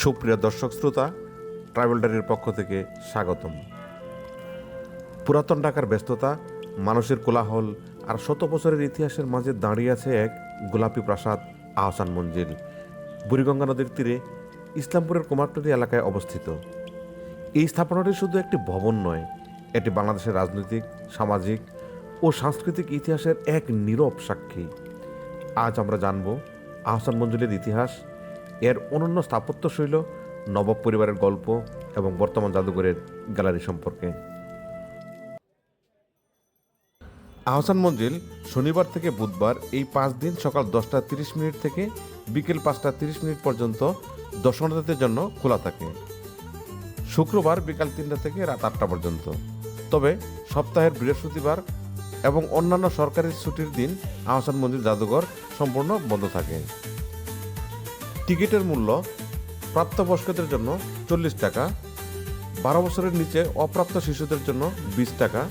সুপ্রিয় দর্শক শ্রোতা ট্রাভেল ডায়েরির পক্ষ থেকে স্বাগতম। পুরাতন ঢাকার ব্যস্ততা, মানুষের কোলাহল আর শত বছরের ইতিহাসের মাঝে দাঁড়িয়ে আছে এক গোলাপি প্রাসাদ আহসান মঞ্জিল, বুড়িগঙ্গা নদীর তীরে ইসলামপুরের কুমারটুলি এলাকায় অবস্থিত। এই স্থাপনাটি শুধু একটি ভবন নয়, এটি বাংলাদেশের রাজনৈতিক, সামাজিক ও সাংস্কৃতিক ইতিহাসের এক নীরব সাক্ষী। আজ আমরা জানব আহসান মঞ্জুলের ইতিহাস এর অনন্য স্থাপত্যশৈল নবাব পরিবারের গল্প এবং বর্তমান জাদুঘরের গ্যালারি সম্পর্কে। আহসান মঞ্জিল শনিবার থেকে বুধবার এই পাঁচ দিন সকাল দশটা তিরিশ মিনিট থেকে বিকেল পাঁচটা তিরিশ মিনিট পর্যন্ত দর্শনার্থীদের জন্য খোলা থাকে। শুক্রবার বিকাল তিনটা থেকে রাত আটটা পর্যন্ত। তবে সপ্তাহের বৃহস্পতিবার এবং অন্যান্য সরকারি ছুটির দিন আহসান মঞ্জিল জাদুঘর সম্পূর্ণ বন্ধ থাকে। টিকিটের মূল্য প্রাপ্তবয়স্কদের জন্য চল্লিশ টাকা, বারো বছরের নিচে অপ্রাপ্ত শিশুদের জন্য বিশ টাকা,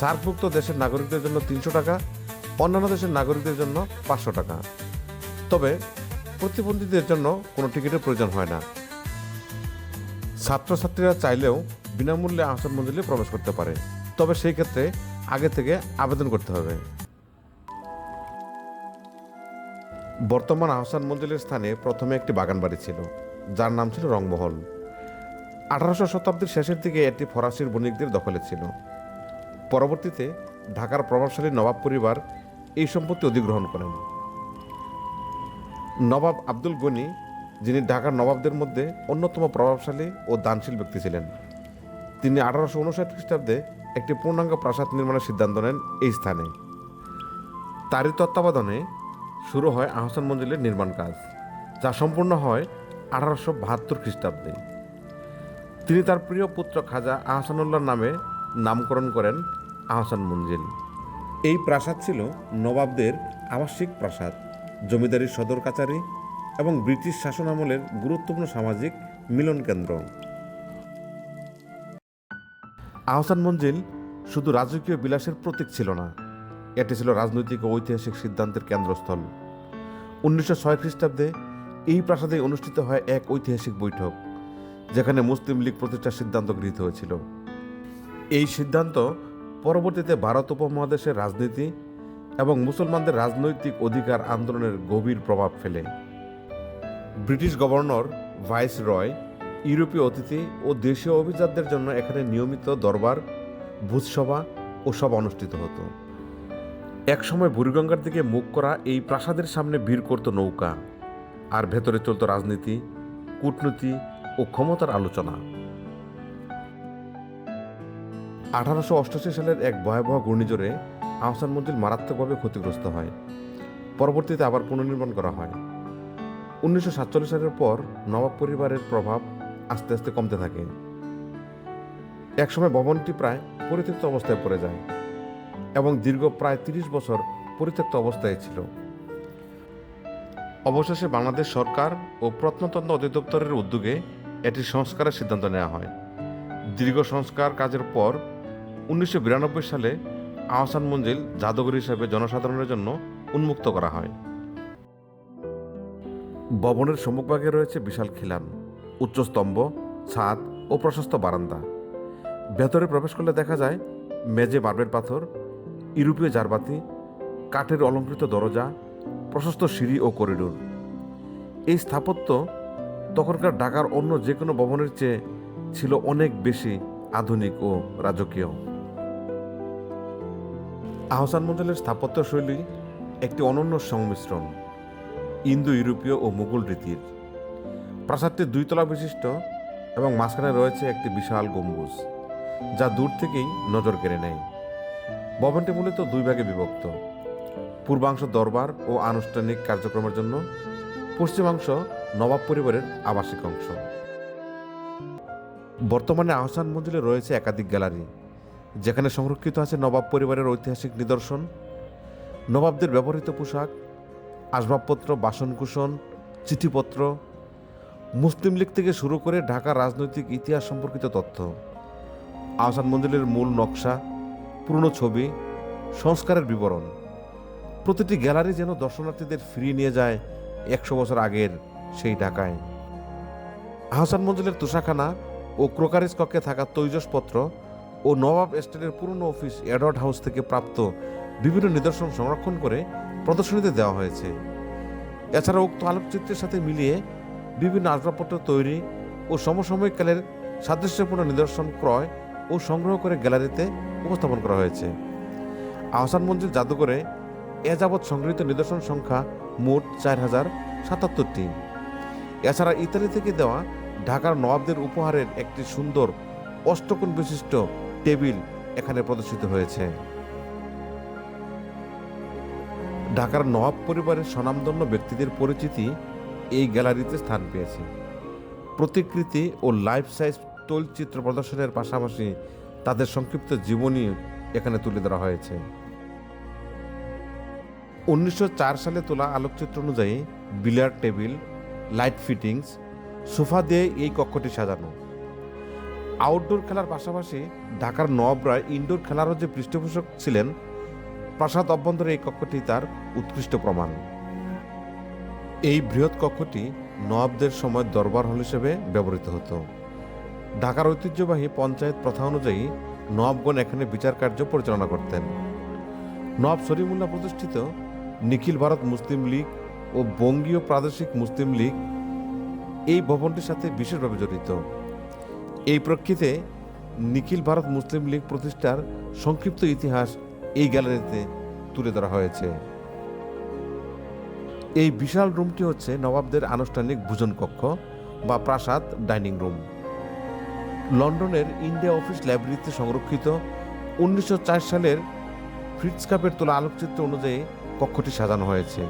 সার্কভুক্ত দেশের নাগরিকদের জন্য তিনশো টাকা, অন্যান্য দেশের নাগরিকদের জন্য পাঁচশো টাকা। তবে প্রতিবন্ধীদের জন্য কোনো টিকিটের প্রয়োজন হয় না। ছাত্রছাত্রীরা চাইলেও বিনামূল্যে আসন মঞ্জিলে প্রবেশ করতে পারে। তবে সেই ক্ষেত্রে আগে থেকে আবেদন করতে হবে। বর্তমান আহসান মঞ্জিলের স্থানে প্রথমে একটি বাগান বাড়ি ছিল, যার নাম ছিল রংমহল। আঠারোশো শতাব্দীর শেষের দিকে এটি ফরাসির বণিকদের দখলে ছিল। পরবর্তীতে ঢাকার প্রভাবশালী নবাব পরিবার এই সম্পত্তি অধিগ্রহণ করেন। নবাব আব্দুল গনি, যিনি ঢাকার নবাবদের মধ্যে অন্যতম প্রভাবশালী ও দানশীল ব্যক্তি ছিলেন। তিনি আঠারোশো উনষাট খ্রিস্টাব্দে একটি পূর্ণাঙ্গ প্রাসাদ নির্মাণের সিদ্ধান্ত নেন এই স্থানে। তারই তত্ত্বাবধানে শুরু হয় আহসান মঞ্জিলের নির্মাণ কাজ, যা সম্পূর্ণ হয় আঠারোশো বাহাত্তর খ্রিস্টাব্দে। তিনি তার প্রিয় পুত্র খাজা আহসানুল্লাহর নামে নামকরণ করেন আহসান মঞ্জিল। এই প্রাসাদ ছিল নবাবদের আবাসিক প্রাসাদ, জমিদারির সদর কাচারি এবং ব্রিটিশ শাসন আমলের গুরুত্বপূর্ণ সামাজিক মিলন কেন্দ্র। আহসান মঞ্জিল শুধু রাজকীয় বিলাসের প্রতীক ছিল না এটি ছিল রাজনৈতিক ও ঐতিহাসিক সিদ্ধান্তের কেন্দ্রস্থল। উনিশশো ছয় খ্রিস্টাব্দে এই প্রাসাদে অনুষ্ঠিত হয় এক ঐতিহাসিক বৈঠক, যেখানে মুসলিম লীগ প্রতিষ্ঠার সিদ্ধান্ত গৃহীত হয়েছিল। এই সিদ্ধান্ত পরবর্তীতে ভারত উপমহাদেশের রাজনীতি এবং মুসলমানদের রাজনৈতিক অধিকার আন্দোলনের গভীর প্রভাব ফেলে। ব্রিটিশ গভর্নর ভাইস রয়, ইউরোপীয় অতিথি ও দেশীয় অভিজাতদের জন্য এখানে নিয়মিত দরবার ভূতসভা ও সভা অনুষ্ঠিত হতো। একসময় বুড়িগঙ্গার দিকে মুখ করা এই প্রাসাদের সামনে ভিড় করত নৌকা, আর ভেতরে চলত রাজনীতি, কূটনীতি ও ক্ষমতার আলোচনা। আঠারোশো অষ্টাশি সালের এক ভয়াবহ ঘূর্ণিঝড়ে আহসান মঞ্জিল মারাত্মকভাবে ক্ষতিগ্রস্ত হয়। পরবর্তীতে আবার পুনর্নির্মাণ করা হয়। উনিশশো সাতচল্লিশ সালের পর নবাব পরিবারের প্রভাব আস্তে আস্তে কমতে থাকে। একসময় ভবনটি প্রায় পরিত্যক্ত অবস্থায় পড়ে যায়। এবং দীর্ঘ প্রায় তিরিশ বছর পরিত্যক্ত অবস্থায় ছিল। অবশেষে বাংলাদেশ সরকার ও প্রত্নতন্ত্র অধিদপ্তরের উদ্যোগে এটি সংস্কারের সিদ্ধান্ত নেওয়া হয়। দীর্ঘ সংস্কার কাজের পর উনিশশো বিরানব্বই সালে আহসান মঞ্জিল জাদুঘর হিসেবে জনসাধারণের জন্য উন্মুক্ত করা হয়। ভবনের সম্মুখভাগে রয়েছে বিশাল খিলান, উচ্চ স্তম্ভ, ছাদ ও প্রশস্ত বারান্দা। ভেতরে প্রবেশ করলে দেখা যায় মেজে মার্বেল পাথর ইউরোপীয় জারবাতি, কাঠের অলঙ্কৃত দরজা, প্রশস্ত সিঁড়ি ও করিডোর। এই স্থাপত্য তখনকার ঢাকার অন্য যে কোনো ভবনের চেয়ে ছিল অনেক বেশি আধুনিক ও রাজকীয়। আহসান মঞ্জিলের স্থাপত্য শৈলী একটি অনন্য সংমিশ্রণ ইন্দো ইউরোপীয় ও মুঘল রীতির। প্রাসাদটি দুইতলা বিশিষ্ট এবং মাঝখানে রয়েছে একটি বিশাল গম্বুজ, যা দূর থেকেই নজর কেড়ে নেয়। ভবনটি মূলত দুই ভাগে বিভক্ত। পূর্বাংশ দরবার ও আনুষ্ঠানিক কার্যক্রমের জন্য, পশ্চিমাংশ নবাব পরিবারের আবাসিক অংশ। বর্তমানে আহসান মঞ্জিলে রয়েছে একাধিক গ্যালারি, যেখানে সংরক্ষিত আছে নবাব পরিবারের ঐতিহাসিক নিদর্শন, নবাবদের ব্যবহৃত পোশাক, আসবাবপত্র বাসনকুসন চিঠিপত্র, মুসলিম লীগ থেকে শুরু করে ঢাকার রাজনৈতিক ইতিহাস সম্পর্কিত তথ্য। আহসান মঞ্জিলের মূল নকশা পুরনো ছবি, সংস্কারের বিবরণ। প্রতিটি গ্যালারি যেন দর্শনার্থীদের ফিরিয়ে নিয়ে যায় একশো বছর আগের সেই ঢাকায়। আহসান মঞ্জিলের তুষাখানা ও ক্রোকারিজ কক্ষে থাকা তৈজসপত্র ও নবাব এস্টেটের পুরনো অফিস এডওয়ার্ড হাউস থেকে প্রাপ্ত বিভিন্ন নিদর্শন সংরক্ষণ করে প্রদর্শনীতে দেওয়া হয়েছে। এছাড়া উক্ত আলোকচিত্রের সাথে মিলিয়ে বিভিন্ন আসবাবপত্র তৈরি ও সমসাময়িককালের সাদৃশ্যপূর্ণ নিদর্শন ক্রয় ও সংগ্রহ করে গ্যালারিতে উপস্থাপন করা হয়েছে। আহসান মঞ্জিল জাদুঘরে এ যাবৎ সংগৃহীত নিদর্শন সংখ্যা মোট চার হাজার সাতাত্তরটি। এছাড়া ইতালি থেকে দেওয়া ঢাকার নবাবদের উপহারের একটি সুন্দর অষ্টকোণ বিশিষ্ট টেবিল এখানে প্রদর্শিত হয়েছে। ঢাকার নবাব পরিবারের স্বনামধন্য ব্যক্তিদের পরিচিতি এই গ্যালারিতে স্থান পেয়েছে। প্রতিকৃতি ও লাইফ সাইজ তৈলচিত্র প্রদর্শনের পাশাপাশি তাদের সংক্ষিপ্ত জীবনী এখানে তুলে ধরা হয়েছে। উনিশশো সালে তোলা আলোকচিত্র অনুযায়ী billiard table, light fittings, sofa দিয়ে এই কক্ষটি সাজানো। আউটডোর খেলার পাশাপাশি ঢাকার নবাবরা ইনডোর খেলারও যে পৃষ্ঠপোষক ছিলেন, প্রাসাদ অভ্যন্তরে এই কক্ষটি তার উৎকৃষ্ট প্রমাণ। এই বৃহৎ কক্ষটি নবাবদের সময় দরবার হল হিসেবে ব্যবহৃত হতো। ঢাকার ঐতিহ্যবাহী পঞ্চায়েত প্রথা অনুযায়ী নবাবগণ এখানে বিচার কার্য পরিচালনা করতেন। নবাব সরিমুল্লাহ প্রতিষ্ঠিত নিখিল ভারত মুসলিম লীগ ও বঙ্গীয় প্রাদেশিক মুসলিম লীগ এই ভবনটির সাথে বিশেষভাবে জড়িত। এই প্রেক্ষিতে নিখিল ভারত মুসলিম লীগ প্রতিষ্ঠার সংক্ষিপ্ত ইতিহাস এই গ্যালারিতে তুলে ধরা হয়েছে। এই বিশাল রুমটি হচ্ছে নবাবদের আনুষ্ঠানিক ভোজন কক্ষ বা প্রাসাদ ডাইনিং রুম। লন্ডনের ইন্ডিয়া অফিস লাইব্রেরিতে সংরক্ষিত উনিশশো চার সালের ফ্রিটস কাপের তোলা আলোকচিত্র অনুযায়ী কক্ষটি সাজানো হয়েছে।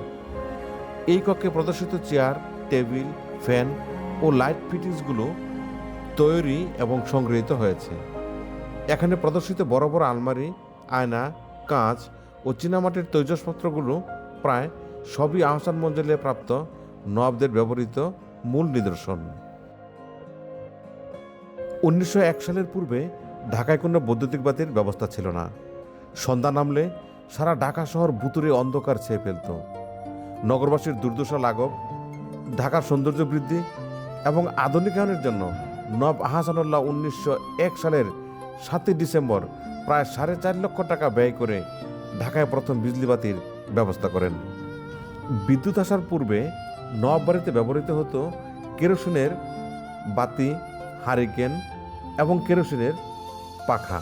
এই কক্ষে প্রদর্শিত চেয়ার, টেবিল, ফ্যান ও লাইট ফিটিংসগুলো তৈরি এবং সংগৃহীত হয়েছে। এখানে প্রদর্শিত বড় বড় আলমারি, আয়না, কাঁচ ও চীনামাটির তৈজসপত্রগুলো প্রায় সবই আহসান মঞ্জিলে প্রাপ্ত নবাবদের ব্যবহৃত মূল নিদর্শন। উনিশশো এক সালের পূর্বে ঢাকায় কোনো বৈদ্যুতিক বাতির ব্যবস্থা ছিল না। সন্ধ্যা নামলে সারা ঢাকা শহর বুতুরে অন্ধকার ছেয়ে ফেলত। নগরবাসীর দুর্দশা লাঘব, ঢাকার সৌন্দর্য বৃদ্ধি এবং আধুনিকায়নের জন্য নব আহাসানুল্লাহ উনিশশো এক সালের সাতই ডিসেম্বর প্রায় সাড়ে চার লক্ষ টাকা ব্যয় করে ঢাকায় প্রথম বিজলিবাতির ব্যবস্থা করেন। বিদ্যুৎ আসার পূর্বে নব বাড়িতে ব্যবহৃত হতো কেরোসিনের বাতি, হারিকেন এবং কেরোসিনের পাখা।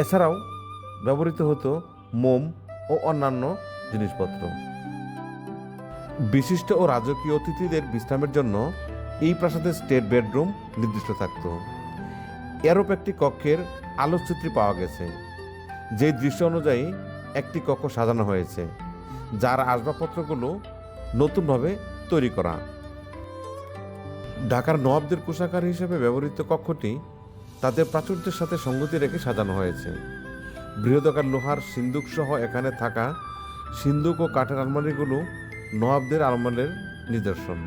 এছাড়াও ব্যবহৃত হতো মোম ও অন্যান্য জিনিসপত্র। বিশিষ্ট ও রাজকীয় অতিথিদের বিশ্রামের জন্য এই প্রাসাদের স্টেট বেডরুম নির্দিষ্ট থাকত। এরূপ একটি কক্ষের আলোকচিত্রী পাওয়া গেছে, যেই দৃশ্য অনুযায়ী একটি কক্ষ সাজানো হয়েছে, যার আসবাবপত্রগুলো নতুনভাবে তৈরি করা। ঢাকার নবাবদের কোষাগার হিসেবে ব্যবহৃত কক্ষটি তাদের প্রাচুর্যের সাথে সঙ্গতি রেখে সাজানো হয়েছে। বৃহদাকার লোহার সিন্দুক সহ এখানে থাকা সিন্দুক ও কাঠের আলমারিগুলো নবাবদের আলমারের নিদর্শন।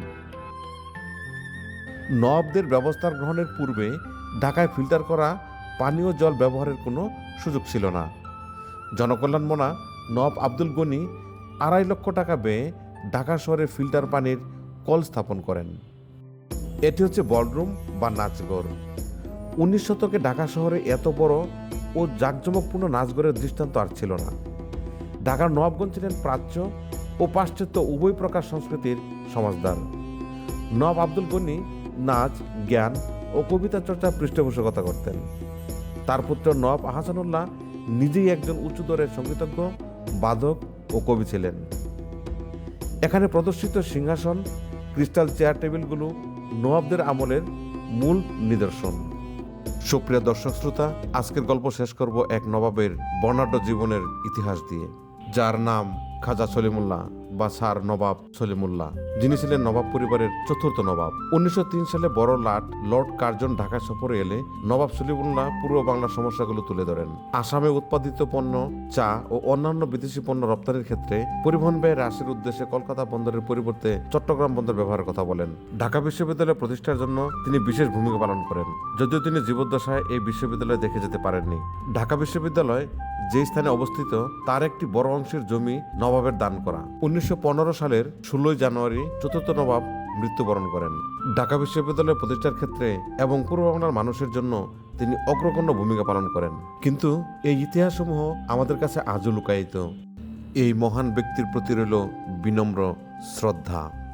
নবাবদের ব্যবস্থা গ্রহণের পূর্বে ঢাকায় ফিল্টার করা পানীয় জল ব্যবহারের কোনো সুযোগ ছিল না। জনকল্যাণ মোনা নবাব আব্দুল গনি আড়াই লক্ষ টাকা ব্যয়ে ঢাকা শহরে ফিল্টার পানির কল স্থাপন করেন। এটি হচ্ছে বলরুম বা নাচঘর উনিশ শতকে ঢাকা শহরে এত বড় ও জাঁকজমকপূর্ণ নাচঘরের দৃষ্টান্ত আর ছিল না। ঢাকার নবাবগঞ্জ ছিলেন প্রাচ্য ও পাশ্চাত্য উভয় প্রকার সংস্কৃতির সমাজদার। নবাব আব্দুল গনি নাচ, জ্ঞান ও কবিতা চর্চার পৃষ্ঠপোষকতা করতেন। তার পুত্র নবাব আহসানুল্লাহ নিজেই একজন উচ্চদরের সঙ্গীতজ্ঞ বাদক ও কবি ছিলেন। এখানে প্রদর্শিত সিংহাসন, ক্রিস্টাল চেয়ার টেবিলগুলো নবাবদের আমলের মূল নিদর্শন। সুপ্রিয় দর্শক শ্রোতা, আজকের গল্প শেষ করব এক নবাবের বর্ণাঢ্য জীবনের ইতিহাস দিয়ে, যার নাম খাজা সলিমুল্লাহ। বা স্যার নবাব সলিমুল্লাহ, যিনি ছিলেন নবাব পরিবারের চতুর্থ নবাব। উনিশশো তিন সালে বড় লাট লর্ড কার্জন ঢাকা সফরে এলে নবাব সলিমুল্লাহ পূর্ব বাংলার সমস্যাগুলো তুলে ধরেন। আসামে উৎপাদিত পণ্য, চা ও অন্যান্য বিদেশি পণ্য রপ্তানির ক্ষেত্রে পরিবহন ব্যয় হ্রাসের উদ্দেশ্যে কলকাতা বন্দরের পরিবর্তে চট্টগ্রাম বন্দর ব্যবহারের কথা বলেন। ঢাকা বিশ্ববিদ্যালয় প্রতিষ্ঠার জন্য তিনি বিশেষ ভূমিকা পালন করেন, যদিও তিনি জীবদ্দশায় এই বিশ্ববিদ্যালয় দেখে যেতে পারেননি। ঢাকা বিশ্ববিদ্যালয় যে স্থানে অবস্থিত, তার একটি বড় অংশের জমি নবাবের দান করা। উনিশশো পনেরো সালের ষোলোই জানুয়ারি চতুর্থ নবাব মৃত্যুবরণ করেন। ঢাকা বিশ্ববিদ্যালয় প্রতিষ্ঠার ক্ষেত্রে এবং পূর্ব বাংলার মানুষের জন্য তিনি অগ্রগণ্য ভূমিকা পালন করেন। কিন্তু এই ইতিহাসসমূহ আমাদের কাছে আজও লুকায়িত। এই মহান ব্যক্তির প্রতি রইল বিনম্র শ্রদ্ধা।